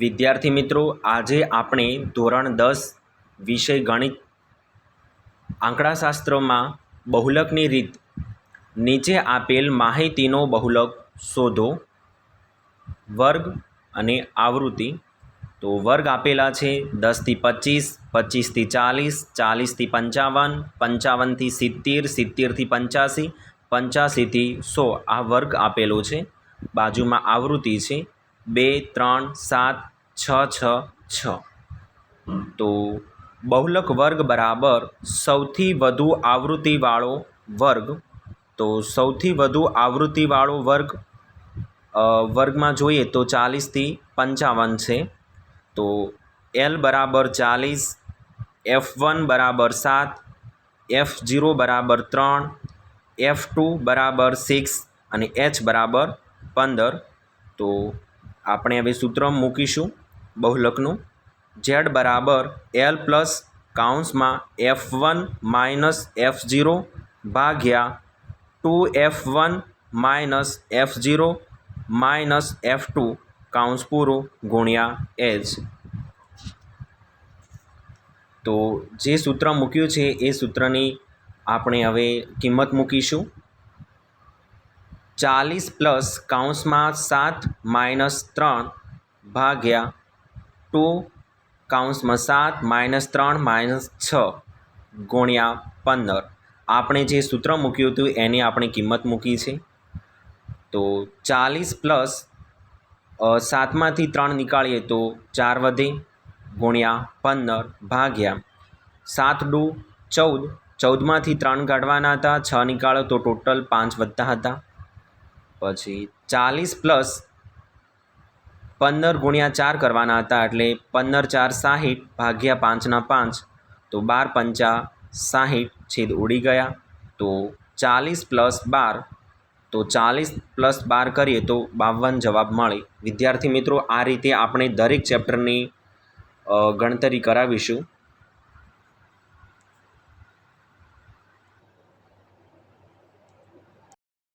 વિદ્યાર્થી મિત્રો, આજે આપણે ધોરણ દસ વિષય ગણિત આંકડાશાસ્ત્રમાં બહુલકની રીત નીચે આપેલ માહિતીનો બહુલક શોધો, વર્ગ અને આવૃત્તિ. તો વર્ગ આપેલા છે દસથી પચીસ, પચીસથી ચાલીસ, ચાલીસથી પંચાવન, પંચાવનથી સિત્તેર, સિત્તેરથી પંચ્યાસી, પંચ્યાસીથી સો આ વર્ગ આપેલો છે. બાજુમાં આવૃત્તિ છે. બે, ત્રણ, સાત, છ છ છ. તો બહુલક વર્ગ બરાબર સૌથી વધુ આવૃત્તિવાળો વર્ગ. તો સૌથી વધુ આવૃત્તિવાળો વર્ગ વર્ગમાં જોઈએ તો ચાલીસથી પંચાવન છે. તો એલ બરાબર ચાલીસ, એફ વન બરાબર સાત, એફ ઝીરો બરાબર ત્રણ, એફ ટુ બરાબર સિક્સ અને એચ બરાબર પંદર. તો આપણે હવે સૂત્ર મૂકીશું બહુલકનું ઝેડ બરાબર L plus કાઉન્સમાં F one minus F zero ભાગ્યા two F one minus F zero minus F two કાઉન્સ પૂરું ગુણ્યા એચ તો જે સૂત્ર મૂક્યું છે એ સૂત્રની આપણે હવે કિંમત મૂકીશું. ચાલીસ પ્લસ કાઉન્સમાં સાત માઇનસ ત્રણ ભાગ્યા ટુ કાઉન્સમાં સાત માઇનસ ત્રણ માઇનસ છ ગુણ્યા પંદર. આપણે જે સૂત્ર મૂક્યું હતું એની આપણે કિંમત મૂકી છે. તો ચાલીસ પ્લસ સાતમાંથી ત્રણ નીકાળીએ તો ચાર વધે ગુણ્યા પંદર ભાગ્યા સાત ડુ ચૌદ. ચૌદમાંથી ત્રણ કાઢવાના હતા, છ નીકાળો તો ટોટલ પાંચ વધતા હતા. પછી ચાલીસ પ્લસ પંદર ગુણ્યા ચાર કરવાના હતા એટલે પંદર ચાર સાહીઠ ભાગ્યા પાંચના પાંચ, તો બાર પંચા સાહીઠ છેદ ઉડી ગયા. તો ચાલીસ પ્લસ બાર, તો ચાલીસ પ્લસ બાર કરીએ તો બાવન જવાબ મળે. વિદ્યાર્થી મિત્રો, આ રીતે આપણે દરેક ચેપ્ટરની ગણતરી કરાવીશું.